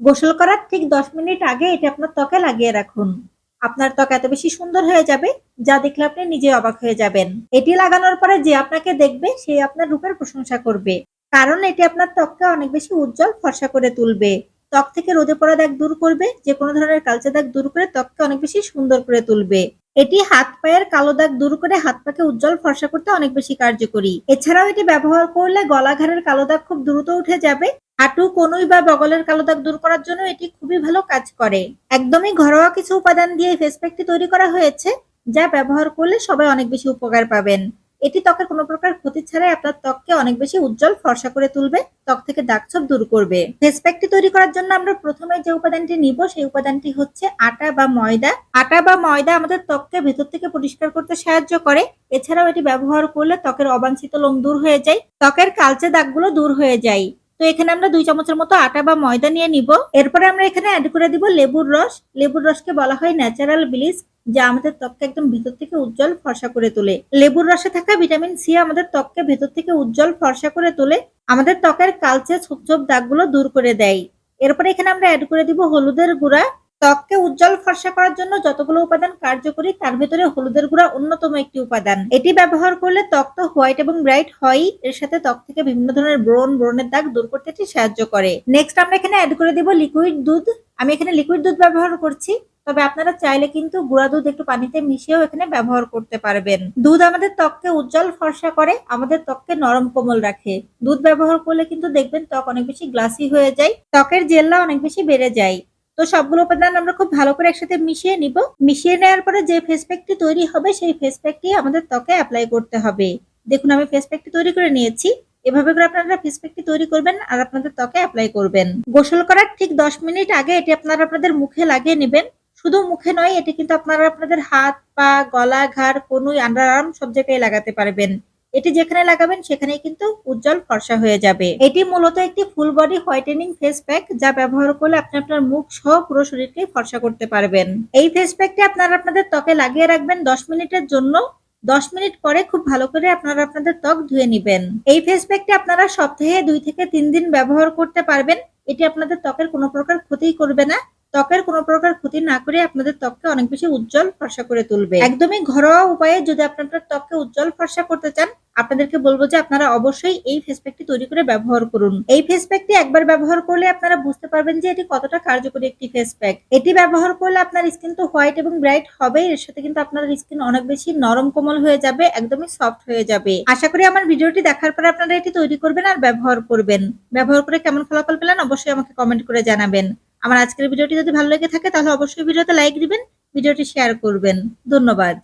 গোসল করার ঠিক দশ মিনিট আগে এটা আপনার ত্বকে লাগিয়ে রাখুন। আপনার ত্বক এত বেশি সুন্দর হয়ে যাবে, যা দেখলে আপনি নিজে অবাক হয়ে যাবেন। এটি লাগানোর পরে যে আপনাকে দেখবে, সে আপনার রূপের প্রশংসা করবে। কারণ এটি আপনার ত্বককে অনেক বেশি উজ্জ্বল ফর্সা করে তুলবে। ত্বক থেকে রোদে পড়া দাগ দূর করবে, যে কোনো ধরনের কালচে দাগ দূর করে ত্বককে অনেক বেশি সুন্দর করে তুলবে। এটি হাত পায়ের কালো দাগ দূর করে হাত পাকে উজ্জ্বল ফর্সা করতে অনেক বেশি কার্যকরী। এছাড়াও এটি ব্যবহার করলে গলা ঘাড়ের কালো দাগ খুব দ্রুত উঠে যাবে হাঁটু, কনুই বা বগলের কালো দাগ দূর করার জন্য এটি খুবই ভালো কাজ করে। একদমই ঘরোয়া কিছু উপাদান দিয়ে এই ফেস প্যাকটি তৈরি করা হয়েছে, যা ব্যবহার করলে সবাই অনেক বেশি উপকার পাবেন। এটি ত্বকের কোনো প্রকার ক্ষতি ছাড়াই আপনার ত্বককে অনেক বেশি উজ্জ্বল, ফর্সা করে তুলবে, ত্বক থেকে দাগ ছোপ দূর করবে। ফেস প্যাকটি তৈরি করার জন্য আমরা প্রথমে যে উপাদানটি নিব, সেই উপাদানটি হচ্ছে আটা বা ময়দা। আটা বা ময়দা আমাদের ত্বককে ভেতর থেকে পরিষ্কার করতে সাহায্য করে, এছাড়াও এটি ব্যবহার করলে ত্বকের অবাঞ্ছিত লোম দূর হয়ে যায়, ত্বকের কালচে দাগগুলো দূর হয়ে যায়। তো এখানে আমরা দুই চামচের মতো আটা বা ময়দা নিয়ে নিব। এরপরে আমরা এখানে অ্যাড করে দিব লেবুর রস। লেবুর রসকে বলা হয় ন্যাচারাল ব্লিচ যা আমাদের ত্বককে একদম ভিতর থেকে উজ্জ্বল ফর্সা করে তোলে। লেবুর রসে থাকা ভিটামিন সি আমাদের ত্বককে ভেতর থেকে উজ্জ্বল ফর্সা করে তোলে। আমাদের ত্বকের কালচে ছোপ ছোপ দাগগুলো দূর করে দেয়। এরপরে এখানে আমরা অ্যাড করে দিব হলুদের গুঁড়া। ত্বককে উজ্জ্বল ফর্সা করার জন্য যতগুলো উপাদান কার্যকরী, তার ভেতরে হলুদের গুঁড়া অন্যতম একটি উপাদান। এটি ব্যবহার করলে ত্বক তো হোয়াইট এবং ব্রাইট হয়ই, এর সাথে ত্বক থেকে বিভিন্ন ধরনের ব্রণ, ব্রণের দাগ দূর করতে এটি সাহায্য করে। নেক্সট আমরা এখানে অ্যাড করে দিব লিকুইড দুধ। আমি এখানে লিকুইড দুধ ব্যবহার করছি, তবে আপনারা চাইলে কিন্তু গুঁড়া দুধ একটু পানিতে মিশিয়েও এখানে ব্যবহার করতে পারবেন। দুধ আমাদের ত্বককে উজ্জ্বল ফর্সা করে, আমাদের ত্বককে নরম কোমল রাখে। দুধ ব্যবহার করলে কিন্তু দেখবেন ত্বক অনেক বেশি গ্লাসি হয়ে যায়, ত্বকের জেল্লা অনেক বেশি বেড়ে যায়। তো সবগুলো উপাদান আমরা খুব ভালো করে একসাথে মিশিয়ে নিব। মিশিয়ে নেওয়ার পরে যে ফেস প্যাকটি তৈরি হবে, সেই ফেস প্যাকটি আমাদের ত্বকে অ্যাপ্লাই করতে হবে। দেখুন, আমি ফেস প্যাকটি তৈরি করে নিয়েছি। এভাবে করে আপনারা ফেস প্যাকটি তৈরি করবেন আর আপনাদের ত্বকে অ্যাপ্লাই করবেন। গোসল করার ঠিক দশ মিনিট আগে এটি আপনারা আপনাদের মুখে লাগিয়ে নেবেন। শুধু মুখে নয়, এটি কিন্তু আপনারা আপনাদের হাত, পা, গলা, ঘাড়, কনুই আন্ডার আর্ম সব জায়গায় লাগাতে পারবেন। এটি যেখানে লাগাবেন সেখানে কিন্তু উজ্জ্বল ফর্সা হয়ে যাবে। এটি মূলত একটি full body whitening face pack যা ব্যবহার করলে আপনি আপনার মুখ সহ পুরো শরীরকে ফর্সা করতে পারবেন। এই ফেস প্যাকটি আপনারা আপনাদের ত্বকে লাগিয়ে রাখবেন দশ মিনিটের জন্য। দশ মিনিট পরে খুব ভালো করে আপনারা আপনাদের ত্বক ধুয়ে নেবেন। এই ফেস প্যাকটি আপনারা সপ্তাহে দুই থেকে তিন দিন ব্যবহার করতে পারবেন। এটি আপনাদের ত্বকের কোনো প্রকার ক্ষতি করবে না। ত্বকের কোনো প্রকার ক্ষতি না করে আপনাদের ত্বককে অনেক বেশি উজ্জ্বল ফর্সা করে তুলবে। একদমই ঘরোয়া উপায়ে যদি আপনার ত্বককে উজ্জ্বল ফর্সা করতে চান আপনাদেরকে বলব যে আপনারা অবশ্যই এই ফেস প্যাকটি তৈরি করে ব্যবহার করুন। এই ফেস প্যাকটি একবার ব্যবহার করলে আপনারা বুঝতে পারবেন যে এটি কতটা কার্যকরী একটি ফেস প্যাক এটি ব্যবহার করলে আপনার স্কিন তো হোয়াইট এবং ব্রাইট হবেই, এর সাথে কিন্তু আপনার স্কিন অনেক বেশি নরম কোমল হয়ে যাবে, একদমই সফট হয়ে যাবে। আশা করি আমার ভিডিওটি দেখার পরে আপনারা এটি তৈরি করবেন আর ব্যবহার করবেন। ব্যবহার করে কেমন ফলাফল পেলেন অবশ্যই আমাকে কমেন্ট করে জানাবেন। আমার আজকের ভিডিওটি যদি ভালো লেগে থাকে তাহলে অবশ্যই ভিডিওতে লাইক দিবেন, ভিডিওটি শেয়ার করবেন। ধন্যবাদ।